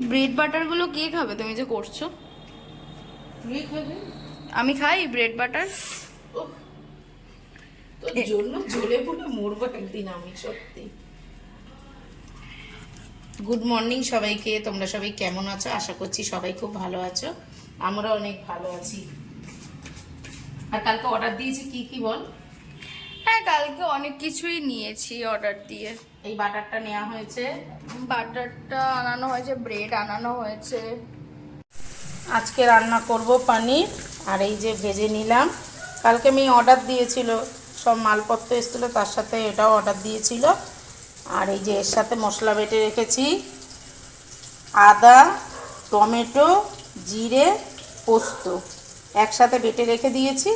Bread বাটারগুলো কে খাবে? তুমি যে করছ। খাবি? আমি খাই ব্রেড বাটার তোর জন্য জ্বলে পুরো মরবো একদিন আমি সত্যি। গুড মর্নিং সবাইকে তোমরা সবাই কেমন আছো? আশা করছি সবাই খুব ভালো আছো। আমরা অনেক ভালো আছি। আর কালকে অর্ডার দিয়েছি কি কি বল? হ্যাঁ কালকে অনেক কিছুই নিয়েছি অর্ডার দিয়ে। এই বাটারটা নেওয়া হয়েছে? বাটারটা আনানো হয়েছে ব্রেড আনানো হয়েছে। আজকে রান্না করব পানির আর এই যে ভেজে নিলাম। কালকে মেয়ে অর্ডার দিয়েছিল সব মালপত্র এসেছিল তার সাথে এটাও অর্ডার দিয়েছিল। আর এই যে এর সাথে মশলা বেটে রেখেছি। আদা টমেটো জিরে পোস্ত একসাথে বেটে রেখে দিয়েছি।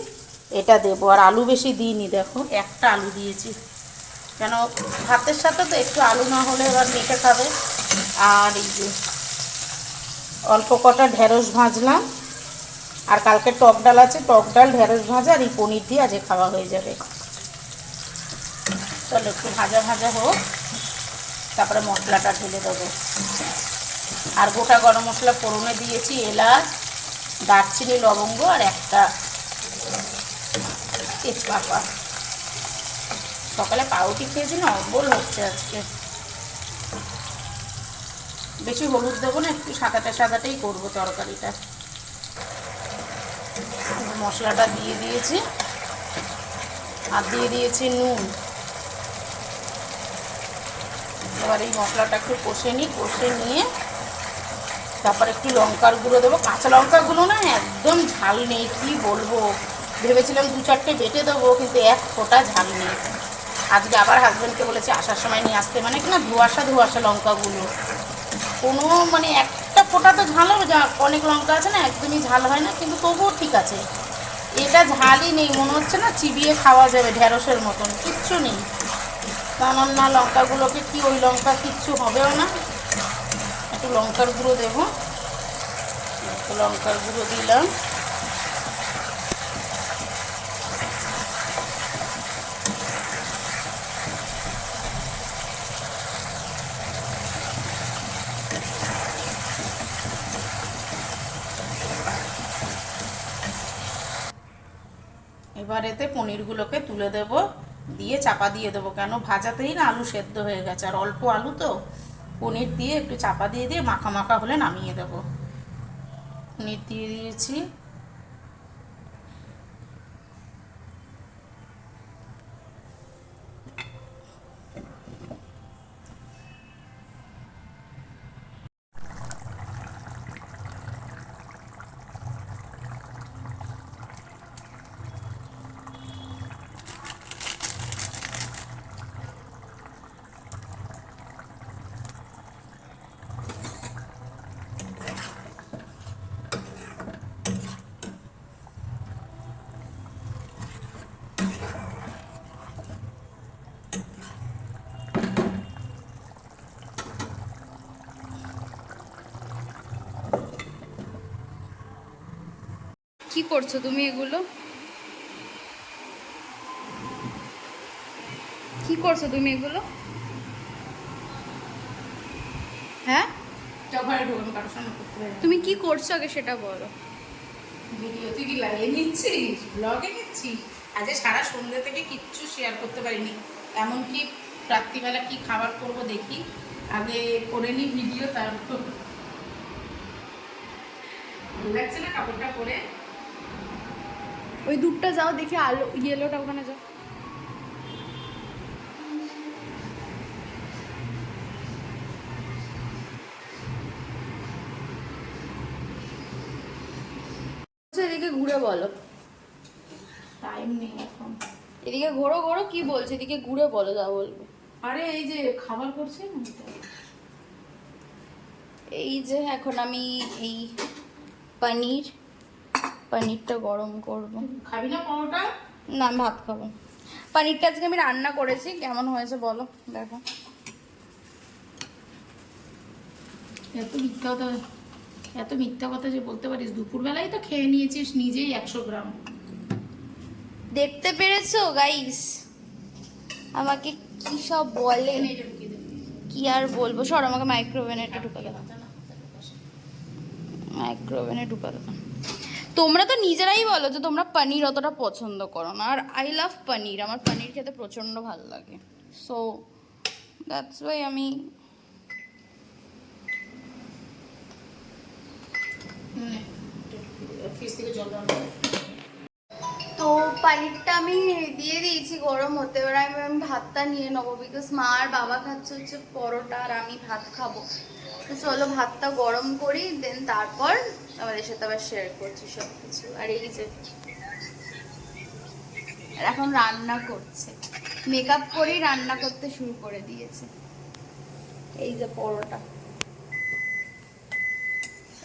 এটা দেবো। আর আলু বেশি দিইনি, দেখো, একটা আলু দিয়েছি। কেন, ভাতের সাথে তো একটু আলু না হলে এবার মেখে খাবে। আর এই যে, অল্প কটা ঢেঁড়স ভাজলাম। আর কালকে টক ডাল আছে, টক ডাল, ঢেঁড়স ভাজা, আর এই পনির দিয়ে আজকে খাওয়া হয়ে যাবে। চলো, একটু ভাজা ভাজা হোক, তারপরে মশলাটা ঢেলে দেবো। আর গোটা গরম মশলা ফোড়নে দিয়েছি, এলাচ, দারচিনি, লবঙ্গ, আর একটা তেজপাতা সকালে পাউটি খেয়েছি না অম্বল হচ্ছে আজকে। বেশি হলুদ দেবো না, একটু সাদাটা সাদাটাই করব তরকারিটা। মশলাটা দিয়ে দিয়েছি। আর দিয়ে দিয়েছি নুন। এবার এই মশলাটা একটু কষে নিই, কষে নিয়ে তারপর একটু লঙ্কার গুঁড়ো দেবো। কাঁচা লঙ্কাগুলো না, একদম ঝাল নেই, কি বলব? ভেবেছিলাম দু চারটে বেটে দেবো, কিন্তু এক ফোঁটা ঝাল নেই। আজকে আবার হাজব্যান্ডকে বলেছি, আসার সময় নিয়ে আসতে। মানে কি না, ধোয়াশা ধোয়াশা লঙ্কাগুলো। কোনো মানে একটা ফোঁটা তো ঝাল হবে। অনেক লঙ্কা আছে না, একদমই ঝাল হয় না, কিন্তু তবুও ঠিক আছে। এটা ঝালই নেই, মনে হচ্ছে না চিবিয়ে খাওয়া যাবে ঢেঁড়সের মতন। কিচ্ছু নেই। কারণ না, লঙ্কাগুলোকে কি, ওই লঙ্কা কিচ্ছু হবেও না। একটু লঙ্কার গুঁড়ো দেবো। লঙ্কার গুঁড়ো দিলাম। এবার এতে পনিরগুলোকে তুলে দেব, দিয়ে চাপা দিয়ে দেবো। কেন? ভাজাতেই না আলু সেদ্ধ হয়ে গেছে। আর অল্প আলু তো। পনির দিয়ে একটু চাপা দিয়ে দিয়ে মাখা মাখা হলে নামিয়ে দেবো। পনির দিয়ে দিয়েছি। কি করছ তুমি এগুলো? কি করছ তুমি এগুলো? হ্যাঁ? তুমি কি করছ আগে সেটা বলো। ভিডিও তুই কি লাগিয়ে নিচ্ছিস? ব্লগে নিচ্ছিস? আজকে সারা সন্ধ্যে থেকে কিচ্ছু শেয়ার করতে পারিনি। এমনকি রাত্রিবেলা কি খাবার করব দেখি। আগে করে নি ভিডিও তারপর। লাগছে না কাপড়টা পরে? ওই দুধটা যাও দেখি আলো ইয়েলোটা ওখানে যাও। এদিকে ঘুরে বলো। টাইম নেই এখন। এদিকে ঘোরো ঘোরো কি বলছো? এদিকে ঘুরে বলো যা বলব। আরে এই যে খাবার করছে এই যে এখন আমি এই পনির পনিরটা গরম করব। খাবি না পরোটা? না ভাত খাব। পনিরটা আজকে আমি রান্না করেছি কেমন হয়েছে বলো দেখো। এত মিথ্যা কথা এত মিথ্যা কথা যে বলতে পারিস দুপুরবেলায় তো খেয়ে নিয়েছিস নিজেই একশো গ্রাম। দেখতে পেরেছ গাইস আমাকে কি সব বলে? কি আর বলব? সর আমাকে মাইক্রোওভেনে ঢুকে গেল মাইক্রোওভেনে ঢুকা দেবো তোমরা তো নিজেরাই বলো যে তোমরা পনির অতটা পছন্দ করো না। আর আই লাভ পনির, আমার পনির খেতে প্রচণ্ড ভালো লাগে। সো দ্যাটস ওয়াই আমি তো পানিরটা আমি দিয়ে দিয়েছি গরম হতে। এবার আমি আমি ভাতটা নিয়ে নেব বিকজ মা আর বাবা খাচ্ছে হচ্ছে পরোটা আর আমি ভাত খাব। তো চলো ভাতটা গরম করি দেন তারপর আমাদের সাথে আবার শেয়ার করছি সব কিছু আর এই যে এখন রান্না করছে। মেকআপ করেই রান্না করতে শুরু করে দিয়েছে। এই যে পরোটা।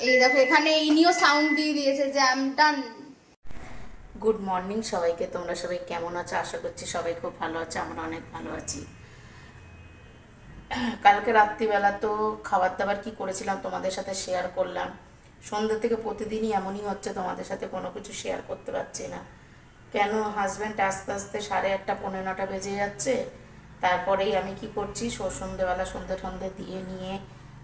এই দেখো, এখানে এই নিয়েও সাউন্ড দিয়ে দিয়েছে যে আম ডান গুড মর্নিং সবাইকে, তোমরা সবাই কেমন আছো? আশা করছি সবাই খুব ভালো আছে, আমরা অনেক ভালো আছি। কালকে রাত্রিবেলা তো খাবার দাবার কি করেছিলাম তোমাদের সাথে শেয়ার করলাম। সন্ধ্যে থেকে প্রতিদিনই এমনই হচ্ছে, তোমাদের সাথে কোনো কিছু শেয়ার করতে পারছি না। কেন হাজব্যান্ড আস্তে আস্তে সাড়ে আটটা পনেরো নটা বেজে যাচ্ছে? তারপরেই আমি কি করছি সন্ধ্যেবেলা সন্ধ্যে টন্ধে দিয়ে নিয়ে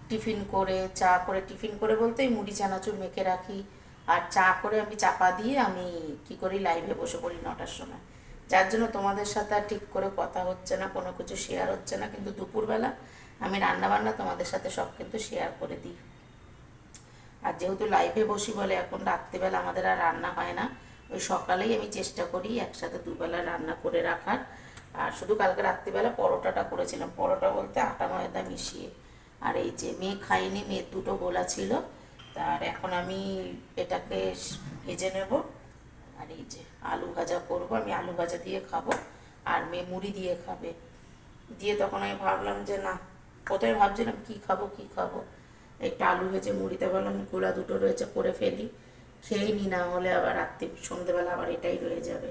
টিফিন করে, চা করে, টিফিন করে বলতে মুড়ি চানাচুর মেখে রাখি। আর চা করে আমি চাপা দিয়ে আমি কি করি লাইভে বসে পড়ি নটার সময়। যার জন্য তোমাদের সাথে আর ঠিক করে কথা হচ্ছে না, কোনো কিছু শেয়ার হচ্ছে না। কিন্তু দুপুরবেলা আমি রান্না বান্না তোমাদের সাথে সব কিন্তু শেয়ার করে দিই। আর যেহেতু লাইভে বসি বলে এখন রাত্রিবেলা আমাদের আর রান্না হয় না, ওই সকালেই আমি চেষ্টা করি একসাথে দুবেলা রান্না করে রাখার। আর শুধু কালকে রাত্রিবেলা পরোটাটা করেছিলাম। পরোটা বলতে আটা, ময়দা মিশিয়ে। আর এই যে মেয়ে খাইনি মেয়ের দুটো গোলা ছিল। তার এখন আমি এটাকে ভেজে নেব। আর এই যে আলু ভাজা করব, আমি আলু ভাজা দিয়ে খাব। আর মেয়ে মুড়ি দিয়ে খাবে। দিয়ে তখন আমি ভাবলাম যে না, প্রথমে ভাবছিলাম কি খাব কি খাব। একটু আলু ভেজে, মুড়িতে বললাম গোলা দুটো রয়েছে, করে ফেলি। খেয়ে নি না হলে আবার রাত্রি, সন্ধেবেলা আবার এটাই রয়ে যাবে।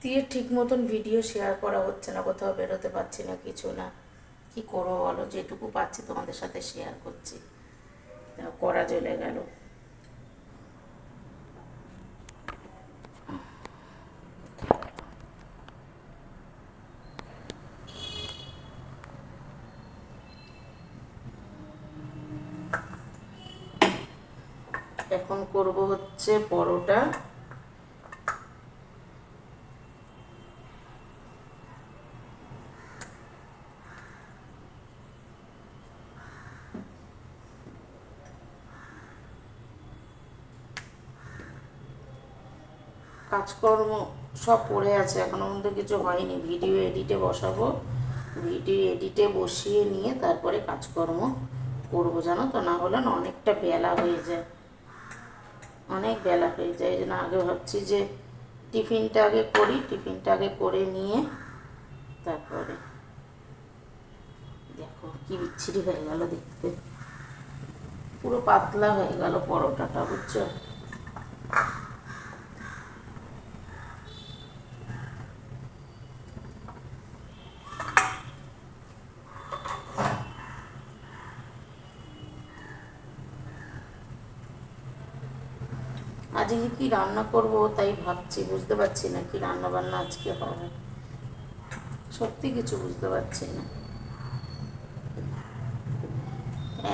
দিয়ে ঠিক মতন ভিডিও শেয়ার করা হচ্ছে না, কোথাও বেরোতে পারছি না, কিছু না। কি করো বলো? যেটুকু পাচ্ছি তোমাদের সাথে শেয়ার করছি। করা চলে গেল এখন করব হচ্ছে পরোটা। কাজকর্ম সব পড়ে আছে, এখনও পর্যন্ত কিছু হয়নি। ভিডিও এডিটে বসাবো। ভিডিও এডিটে বসিয়ে নিয়ে তারপরে কাজকর্ম করব, জানো তো? না হলে না অনেকটা বেলা হয়ে যায়। অনেক বেলা হয়ে যায়, এই জন্য আগে ভাবছি যে টিফিনটা আগে করি, টিফিনটা আগে করে নিয়ে তারপরে দেখো কি বিচ্ছিরি হয়ে গেল দেখতে। পুরো পাতলা হয়ে গেল পরোটাটা, বুঝছ? আজকে কি রান্না করব তাই ভাবছি, বুঝতে পারছি না কি রান্না বান্না আজকে হবে। সত্যি কিছু বুঝতে পারছি না।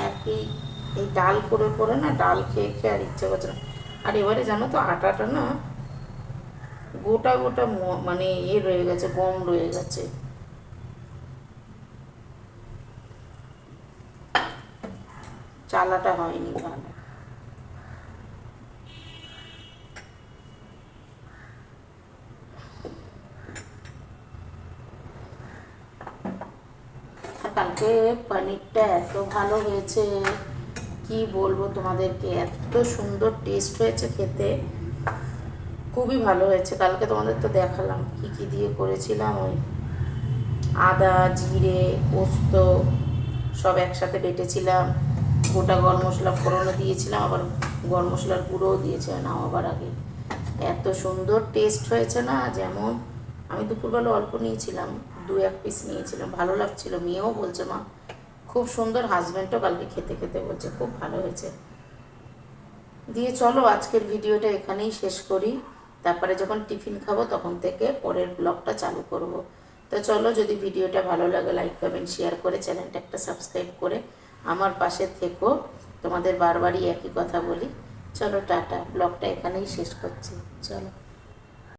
একই এই ডাল করে করে না ডাল খেয়ে খেয়ে আর ইচ্ছে করছে না। আর এবারে জানো তো আটাটা না গোটা গোটা মানে ইয়ে রয়ে গেছে, গম রয়ে গেছে। চালাটা হয়নি ভালো। কালকে পনিরটা এত ভালো হয়েছে, কি বলব তোমাদেরকে? এত সুন্দর টেস্ট হয়েছে খেতে। খুবই ভালো হয়েছে। কালকে তোমাদের তো দেখালাম কি কি দিয়ে করেছিলাম ওই আদা, জিরে, পোস্ত সব একসাথে বেটেছিলাম। গোটা গরম মশলা ফোড়নও দিয়েছিলাম, আবার গরম মশলার গুঁড়োও দিয়েছিলাম নামাবার আগে। এত সুন্দর টেস্ট হয়েছে না, যেমন আমি দুপুরবেলা অল্প নিয়েছিলাম। দু এক পিস নিয়েছিলাম ভালো লাগছিল, মেয়েও বলছে, মা, খুব সুন্দর হাজব্যান্ডও কালকে খেতে খেতে বলছে, খুব ভালো হয়েছে। দিয়ে চলো, আজকের ভিডিওটা এখানেই শেষ করি। তারপরে যখন টিফিন খাব, তখন থেকে পরের ব্লগটা চালু করব। তো চলো, যদি ভিডিওটা ভালো লাগে লাইক কমেন্ট শেয়ার করে চ্যানেলটা একটা সাবস্ক্রাইব করে আমার পাশে থেকো। তোমাদের বারবারই একই কথা বলি। চলো, টাটা। ব্লগটা এখানেই শেষ করছি। চলো।